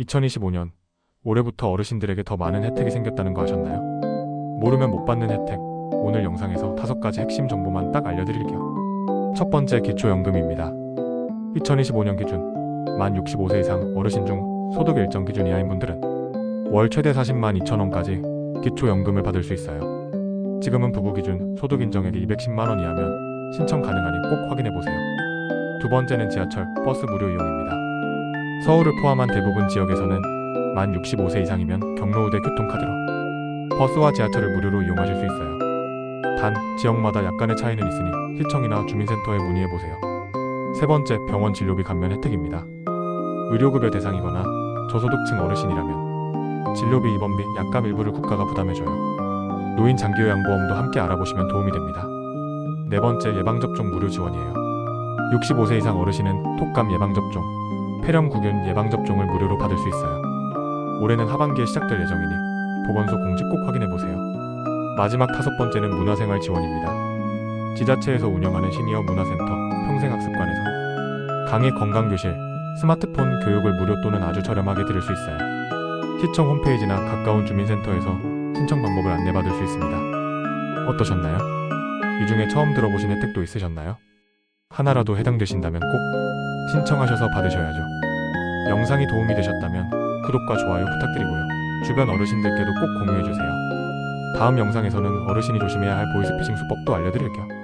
2025년 올해부터 어르신들에게 더 많은 혜택이 생겼다는 거 아셨나요? 모르면 못 받는 혜택. 오늘 영상에서 다섯 가지 핵심 정보만 딱 알려드릴게요. 첫 번째 기초연금입니다. 2025년 기준 만 65세 이상 어르신 중 소득 일정 기준 이하인 분들은 월 최대 40만 2천 원까지 기초연금을 받을 수 있어요. 지금은 부부 기준 소득 인정액이 210만 원 이하면 신청 가능하니 꼭 확인해 보세요. 두 번째는 지하철, 버스 무료 이용입니다. 서울을 포함한 대부분 지역에서는 만 65세 이상이면 경로우대 교통카드로 버스와 지하철을 무료로 이용하실 수 있어요. 단 지역마다 약간의 차이는 있으니 시청이나 주민센터에 문의해 보세요. 세 번째 병원 진료비 감면 혜택입니다. 의료급여 대상이거나 저소득층 어르신이라면 진료비 입원비 약값 일부를 국가가 부담해줘요. 노인 장기요양보험도 함께 알아보시면 도움이 됩니다. 네 번째 예방접종 무료 지원이에요. 65세 이상 어르신은 톡감 예방접종, 폐렴구균 예방접종을 무료로 받을 수 있어요. 올해는 하반기에 시작될 예정이니 보건소 공지 꼭 확인해 보세요. 마지막 다섯 번째는 문화생활 지원입니다. 지자체에서 운영하는 시니어 문화센터, 평생학습관에서 강의 건강교실, 스마트폰 교육을 무료 또는 아주 저렴하게 들을 수 있어요. 시청 홈페이지나 가까운 주민센터에서 신청 방법을 안내받을 수 있습니다. 어떠셨나요? 이 중에 처음 들어보신 혜택도 있으셨나요? 하나라도 해당되신다면 꼭 신청하셔서 받으셔야죠. 영상이 도움이 되셨다면 구독과 좋아요 부탁드리고요. 주변 어르신들께도 꼭 공유해주세요. 다음 영상에서는 어르신이 조심해야 할 보이스피싱 수법도 알려드릴게요.